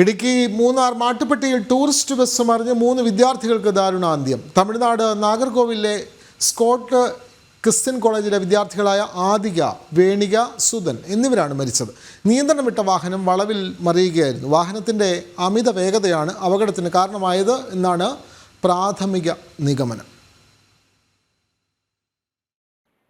ഇടുക്കി മൂന്നാർ മാട്ടുപ്പെട്ടിയിൽ tourist bus മറിഞ്ഞ് മൂന്ന് വിദ്യാർത്ഥികൾക്ക് ദാരുണാന്ത്യം. തമിഴ്നാട് നാഗർകോവിലെ സ്കോട്ട് ക്രിസ്ത്യൻ കോളേജിലെ വിദ്യാർത്ഥികളായ ആദിക വേണിക സുധൻ എന്നിവരാണ് മരിച്ചത്. നിയന്ത്രണം വിട്ട വാഹനം വളവിൽ മറിയുകയായിരുന്നു. വാഹനത്തിന്റെ അമിത വേഗതയാണ് അപകടത്തിന് കാരണമായത് എന്നാണ് പ്രാഥമിക നിഗമനം.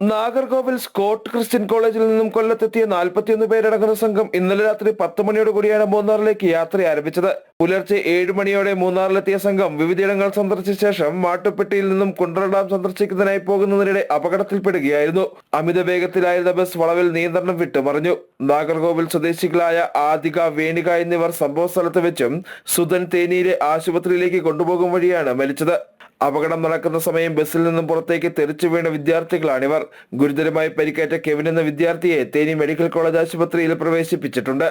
നാഗർകോവിൽ സ്കോട്ട് ക്രിസ്ത്യൻ കോളേജിൽ നിന്നും കൊല്ലത്തെത്തിയ നാൽപ്പത്തിയൊന്ന് പേരടങ്ങുന്ന സംഘം ഇന്നലെ രാത്രി പത്ത് മണിയോട് കൂടിയാണ് മൂന്നാറിലേക്ക് യാത്ര ആരംഭിച്ചത്. പുലർച്ചെ ഏഴ് മണിയോടെ മൂന്നാറിലെത്തിയ സംഘം വിവിധയിടങ്ങൾ സന്ദർശിച്ച ശേഷം മാട്ടുപ്പെട്ടിയിൽ നിന്നും കുണ്ടറ ഡാം സന്ദർശിക്കുന്നതിനായി പോകുന്നതിനിടെ അപകടത്തിൽപ്പെടുകയായിരുന്നു. അമിത വേഗത്തിലായിരുന്ന ബസ് വളവിൽ നിയന്ത്രണം വിട്ടു മറിഞ്ഞു. നാഗർകോവിൽ സ്വദേശികളായ ആദിക വേണിക എന്നിവർ സംഭവ സ്ഥലത്ത് വെച്ചും സുധൻ തേനിയിലെ ആശുപത്രിയിലേക്ക് കൊണ്ടുപോകും വഴിയാണ് മരിച്ചത്. അപകടം നടക്കുന്ന സമയം ബസ്സിൽ നിന്നും പുറത്തേക്ക് തെറിച്ചു വീണ വിദ്യാർത്ഥികളാണിവർ ഗുരുതരമായി പരിക്കേറ്റ കെവിൻ എന്ന വിദ്യാർത്ഥിയെ തേനി മെഡിക്കൽ കോളേജ് ആശുപത്രിയിൽ പ്രവേശിപ്പിച്ചിട്ടുണ്ട്.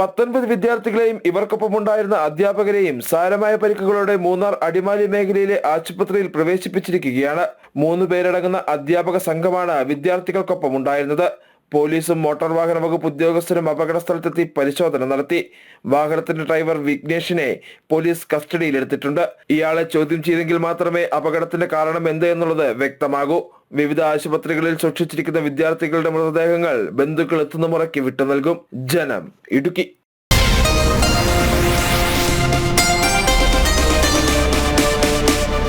പത്തൊൻപത് വിദ്യാർത്ഥികളെയും ഇവർക്കൊപ്പം ഉണ്ടായിരുന്ന അധ്യാപകരെയും സാരമായ പരിക്കുകളോടെ മൂന്നാർ അടിമാലി മേഖലയിലെ ആശുപത്രിയിൽ പ്രവേശിപ്പിച്ചിരിക്കുകയാണ്. മൂന്ന് പേരടങ്ങുന്ന അധ്യാപക സംഘമാണ് വിദ്യാർത്ഥികൾക്കൊപ്പം ഉണ്ടായിരുന്നത് പോലീസും മോട്ടോർ വാഹന വകുപ്പ് ഉദ്യോഗസ്ഥരും അപകട സ്ഥലത്തെത്തി പരിശോധന നടത്തി. വാഹനത്തിന്റെ ഡ്രൈവർ വിഘ്നേഷിനെ പോലീസ് കസ്റ്റഡിയിലെടുത്തിട്ടുണ്ട്. ഇയാളെ ചോദ്യം ചെയ്തെങ്കിൽ മാത്രമേ അപകടത്തിന്റെ കാരണം എന്ത് എന്നുള്ളത് വ്യക്തമാകൂ. വിവിധ ആശുപത്രികളിൽ സൂക്ഷിച്ചിരിക്കുന്ന വിദ്യാർത്ഥികളുടെ മൃതദേഹങ്ങൾ ബന്ധുക്കൾ എത്തുന്ന മുറയ്ക്ക് വിട്ടു നൽകും. ജനം ഇടുക്കി.